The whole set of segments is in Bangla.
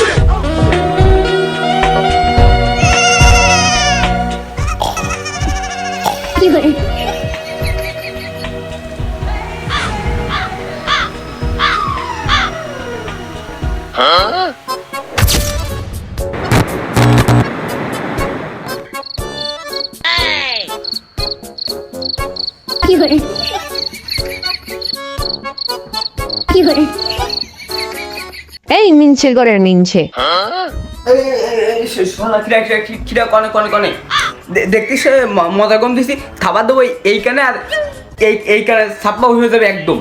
shit. এই মিনছে। করে মিনছে শোনা খিরা খিরা খিরা কনে কনে কনে। দেখতিস মজা কম দিছি খাবার দেবো এইখানে আর এই এইখানে সাপ্পা হয়ে যাবে একদম।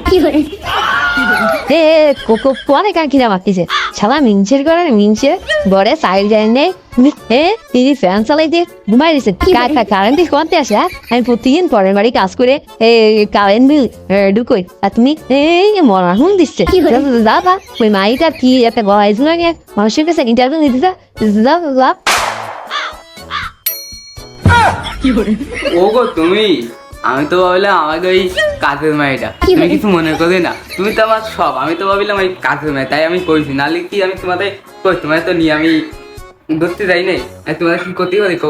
一个人。 এ কোকো কোয়ানে কান কিনা মাতিছে শালা মিনছের করে মিনছে বড়ে সাইল যায় নে এ তিনি ফ্যান চালাই দিয়ে ঘুমাই দিছে কারেন্ট বিল কোয়ান্তে আসে হ্যাঁ? আমি প্রতিদিন পরের বাড়ি কাজ করে এই কারেন্ট বিল ঢুকোই আর তুমি এই মরা হুন দিচ্ছে কি করে? যা বা ওই মাইটা কি একটা গলায় ঝুলে নিয়ে মানুষের কাছে ইন্টারভিউ নিতে যা যা যা ও গো তুমি আমি তো ভাবলাম আমাকে ওই কাজের মায়েটা তুমি কিছু মনে করি না। তুমি তো আমার সব আমি তো ভাবলাম ওই কাজের মায়ে তাই আমি কইছি। নাহলে কি আমি তোমাদের কই তোমার তো নিয়ে আমি ধরতে যাই নাই? আর তোমার কি করতে পারি কো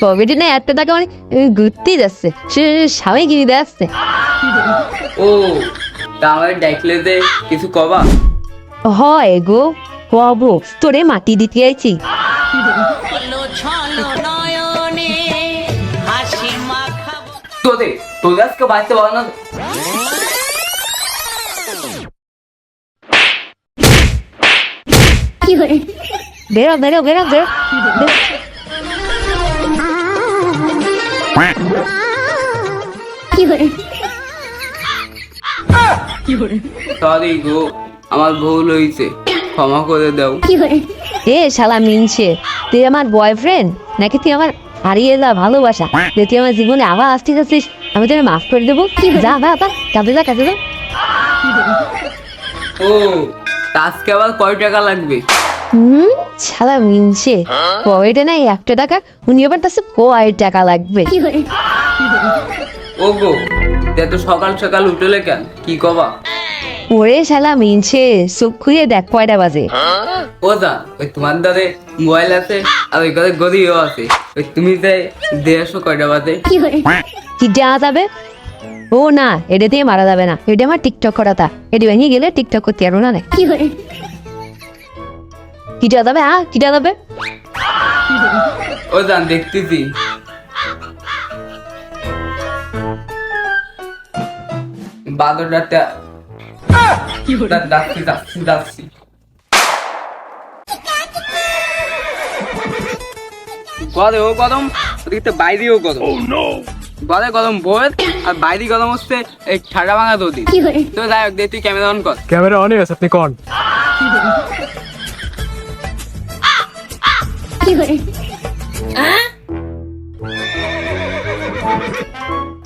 কমেডি না এত টাকা মানে ঘুরতে যাচ্ছে। সে স্বামী গিরি যাচ্ছে। ও তা আমার ডাকলে যে কিছু কবা? হয় গো কব। তোরে মাটি দিতে আইছি। তোর গাছকে বাঁচতে পারো না? বেরো বেরো বেরো সরি গো আমার ভুল হয়েছে। ক্ষমা করে দাও। এ শালা মিনছে তুই আমার বয়ফ্রেন্ড নাকি তুই আমার হারিয়ে যা ভালোবাসা? তুই আমার জীবনে আবার আসতে যাচ্ছিস? আমি তোকে মাফ করে দেবো। যা বাবা কাজে যা কাঁদে যা। ও আজকে আবার কয় টাকা লাগবে? হুম ছাড়া মিনছে। কয়টা নাই একটা টাকা উনি আবার তাসে কয় টাকা লাগবে? ওগো তো সকাল সকাল উঠলে কেন? কি কবা? ওরে শালা মিনছে চোখ খুঁজে দেখ কয়টা বাজে। হ্যাঁ? ও দা ওই তোমার দাদে মোবাইল আছে আর ওই কথা গদিও আছে। ওই তুমি যাই দিয়ে কয়টা বাজে? কি দেওয়া যাবে? ও না এটাতে মারা যাবে না। এটা আমার টিকটক করাতা এটি ভেঙে গেলে টিকটক করতে আর না কি কিটা যাবে হ্যাঁ কিটা যাবে? ও জান দেখতেছি। বাদরটা যাচ্ছি যাচ্ছি ও গদম ওদিকে বাইরেও গরম oh, গরে গরম গদম ভোর আর বাইরে গরম হচ্ছে এই ঠাডা ভাঙা দদি তো যাই হোক তুই ক্যামেরা অন কর। ক্যামেরা অন হয়েছে গেছে আপনি কন। হ্যাঁ?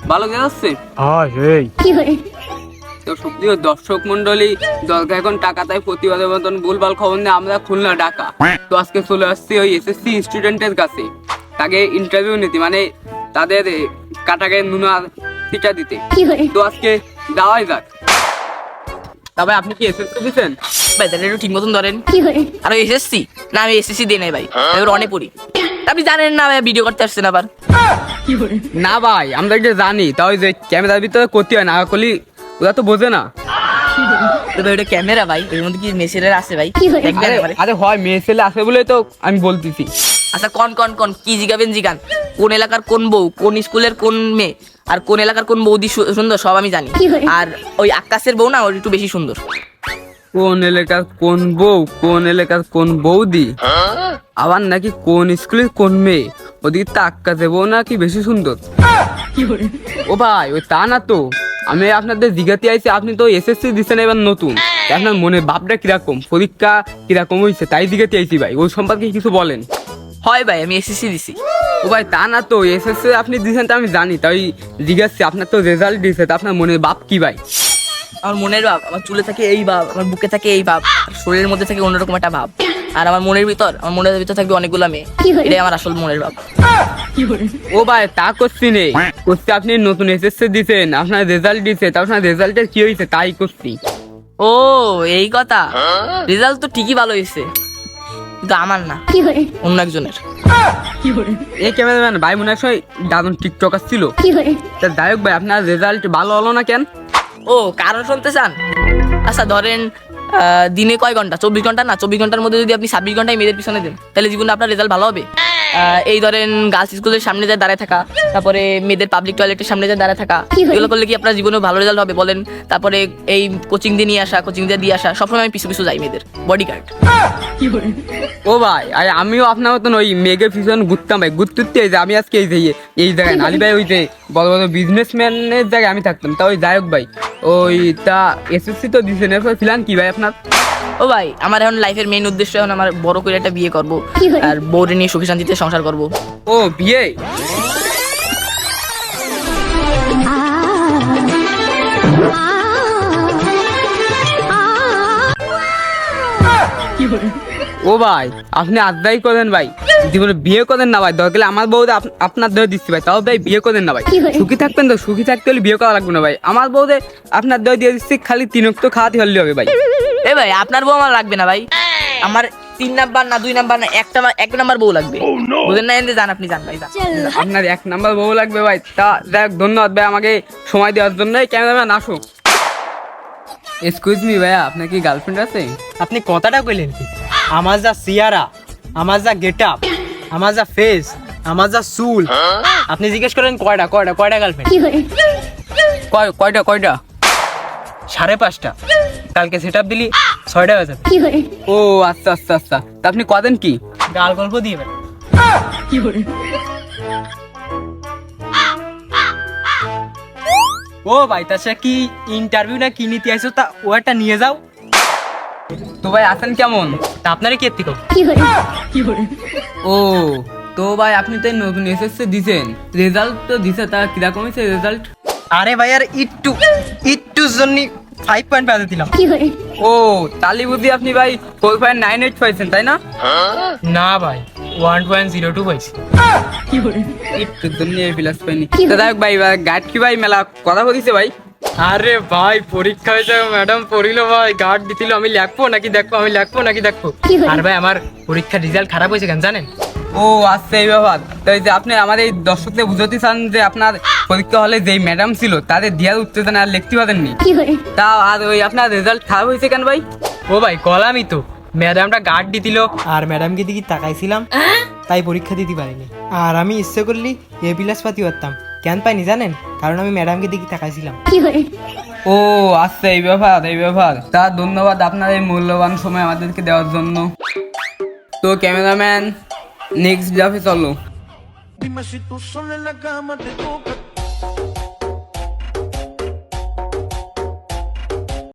ভালো গেছে? হ্যাঁ সেই। তো সুপ্রিয় দর্শক মন্ডলী দরকার এখন টাকা তাই প্রতিবাদের মতন ভুলভাল খবর নিয়ে আমরা খুলনা ঢাকা। তো আজকে চলে আসছি ওই এসএসসি স্টুডেন্টের কাছে। তাকে ইন্টারভিউ নিতে মানে তাদের কাটাকে নুনা পিঠা দিতে। তো আজকে যাওয়াই যাক। তবে আপনি কি এসএসসি দিচ্ছেন ভাই তাহলে একটু ঠিক মতন ধরেন। আর এসএসসি না আমি এসএসসি দিই নাই ভাই। হ্যাঁ? আমি অনেক পড়ি। আপনি জানেন না ভাই ভিডিও করতে আসছেন আবার। না ভাই আমরা যে জানি। তাও যে ক্যামেরার ভিতরে করতে হয় না। করলে ওরা তো বোঝে না। তো ভাই ক্যামেরা ভাই এর মধ্যে কি মেসেলের আছে ভাই? আরে হয় মেয়ে ছেলে আছে বলে তো আমি বলতেছি। আচ্ছা কন কন কন? কি জিগাবেন জিগান? কোন এলাকার কোন বউ? কোন স্কুলের কোন মেয়ে? আর কোন এলাকার কোন বৌদি সুন্দর সব আমি জানি। আর ওই আকাশের বউ না ওর একটু বেশি সুন্দর। কোন এলাকার কোন বউ কোন এলাকার কোন বৌদি? আবার নাকি কোন স্কুলের কোন মেয়ে? ওদিকে তা আক্কা দেবো নাকি বেশি সুন্দর? ও ভাই ওই তা না তো। আমি আপনাদের জিজ্ঞাতে আইছি আপনি তো এসএসসি দিচ্ছেন এবার নতুন। আপনার মনের ভাবটা কীরকম? পরীক্ষা কীরকম হয়েছে তাই দিকে চাইছি ভাই ওই সম্পর্কে কিছু বলেন। হয় ভাই আমি এসএসসি দিছি। ও ভাই তা না তো এসএসসি আপনি দিয়েছেন তো আমি জানি তাই জিজ্ঞাসছি আপনার তো রেজাল্ট দিয়েছে তা আপনার মনের ভাব কি ভাই? আমার মনের ভাব আমার চুলে থাকে এই ভাব আমার বুকে থাকে এই ভাব শরীরের মধ্যে থাকে অন্যরকম একটা ভাব। আর আমার মনের ভিতর আমার মনের ভিতর থাকবে অনেকগুলো মেয়ে। এটাই আমার আসল মনের ভাব। ও ভাই তা করছি নেই করছি আপনি নতুন এসএসসি দিয়েছেন আপনার রেজাল্ট দিয়েছে তা আপনার রেজাল্টের কি হয়েছে তাই করছি। ও এই কথা। রেজাল্ট তো ঠিকই ভালো হয়েছে কিন্তু আমার না। অন্য একজনের। এই ক্যামেরাম্যান ভাই মনে হয় দারুণ টিকটকার ছিল তা যাই হোক ভাই আপনার রেজাল্ট ভালো হলো না কেন? ও কারণ শুনতে চান? আচ্ছা ধরেন দিনে কয় ঘণ্টা? চব্বিশ ঘণ্টা না, চব্বিশ ঘণ্টার মধ্যে যদি আপনি ছাব্বিশ ঘন্টায় মেয়েদের পিছনে দেন, তাহলে জীবনে আপনার রেজাল্ট ভালো হবে? এই ধরেন গার্লস স্কুলের সামনে যায় দাঁড়ায় থাকা তারপরে মেয়েদের পাবলিক টয়লেটের সামনে যায় দাঁড়ায় থাকা এগুলো করলে কি আপনার জীবনে ভালো রেজাল্ট হবে বলেন? তারপরে এই কোচিং দিয়ে নিয়ে আসা কোচিং দিয়ে দিয়ে আসা সবসময় আমি পিছু পিছু যাই মেয়েদের বডি গার্ড ও ভাই আরে আমিও আপনার মতন ওই মেঘের পিছন ঘুরতাম ভাই ঘুরতে ঘুরতে এই যে আমি আজকে এই যে এই জায়গায় নালি ভাই ওই যে বড় বড় বিজনেসম্যানের জায়গায় আমি থাকতাম। তা ওই যাই হোক ভাই ওই তা এসএসসি তো দিয়েছেন এরপর প্ল্যান কি ভাই আপনার? ও ভাই আমার এখন লাইফের মেইন উদ্দেশ্য এখন আমার বড় করে একটা বিয়ে করব। আর বউরে নিয়ে সুখী শান্তিতে সংসার করব। ও বিয়ে? ও ভাই আপনি আড্ডাই করেন ভাই। জীবনে বিয়ে করেন না ভাই দরকার হলে আমার আপ- আপনার দেওয়া দিচ্ছি ভাই তাও ভাই বিয়ে করেন না ভাই। সুখী থাকবেন তো সুখী থাকতে হলে বিয়ে করা লাগবে না ভাই। আমার বউদের আপনার দেওয়া দিয়ে দিচ্ছি খালি তিনক তো খাওয়াতে হলে হবে ভাই। এ ভাই আপনার বউ আমার লাগবে না ভাই। আমার তিন নাম্বার না দুই নাম্বার না একটা এক নাম্বার বউ লাগবে। বুঝেন না এনতে যান আপনি যান ভাই আপনার এক নাম্বার বউ লাগবে ভাই তা দেখ ধন্যবাদ ভাই আমাকে সময় দেওয়ার জন্য ক্যামেরাম্যান আসো এক্সকিউজ মি ভাইয়া আপনার কি গার্লফ্রেন্ড আছে? আপনি কথাটা কইলেন কি? আমার যা সিয়ারা আমার যা গেট আপ আমার যা ফেস আমার যা চুল। আপনি জিজ্ঞেস করেন কয়টা কয়টা কয়টা গার্লফ্রেন্ড কয় কয়টা কয়টা? সাড়ে পাঁচটা। কালকে সেট আপ দিলি ছয়টা হয়ে যাবে। ও আচ্ছা আচ্ছা আচ্ছা। তা আপনি কদিন কি? গাল গল্প দিবেন ও ভাই তা সে কি ইন্টারভিউ না কি নিতে আইছো তা ও একটা নিয়ে যাও। তো ভাই আছেন কেমন? তা আপনারই কি এত্তিক? কি hore ও তো ভাই আপনি তো নতুন এসএসসি দিছেন। রেজাল্ট তো দিছে তা কীরকম হয়েছে রেজাল্ট আরে ভাই আর একটু একটুর জন্য ফাইভ পয়েন্ট পেতে দিলাম। ও তালি বুদ্ধি আপনি ভাই ফোর পয়েন্ট নাইন এইট পাইছেন তাই না? না ভাই ওয়ান পয়েন্ট জিরো টু পাইছি। একটু প্লাস পাইনি। দেখ ভাই গাইড কি ভাই? মেলা কথা বলিছে ভাই। আরে ভাই পরীক্ষা হয়েছে ম্যাডাম পড়িল ভাই গার্ড দিছিল আমি লেখবো নাকি দেখব আমি লেখবো নাকি দেখব। আর ভাই আমার পরীক্ষার রেজাল্ট খারাপ হয়েছে কেন জানেন? ও আচ্ছা এই ব্যাপার। তো এই যে আপনি আমাদের এই দর্শকদের বুঝতে চান যে আপনার পরীক্ষা হলে যেই ম্যাডাম ছিল তাদের দেওয়ার উত্তেজনা আর লিখতে পারেননি। কি hore তা আর ওই আপনার রেজাল্ট খারাপ হয়েছে কেন ভাই? ও ভাই কলামই তো। ম্যাডামটা গার্ড দিছিল। আর ম্যাডামকে দিকে তাকাইছিলাম তাই পরীক্ষা দিতে পারিনি। আর আমি ইচ্ছে করলি এ প্লাস পাতি পারতাম কেন পাইনি জানেন? কারণ আমি ম্যাডামকে দিকে তাকাইছিলাম। ও আচ্ছা এই ব্যাপার এই ব্যাপার। তা ধন্যবাদ আপনার এই মূল্যবান সময় আমাদেরকে দেওয়ার জন্য। তো ক্যামেরাম্যান নেক্সট গ্রাফে চলো। you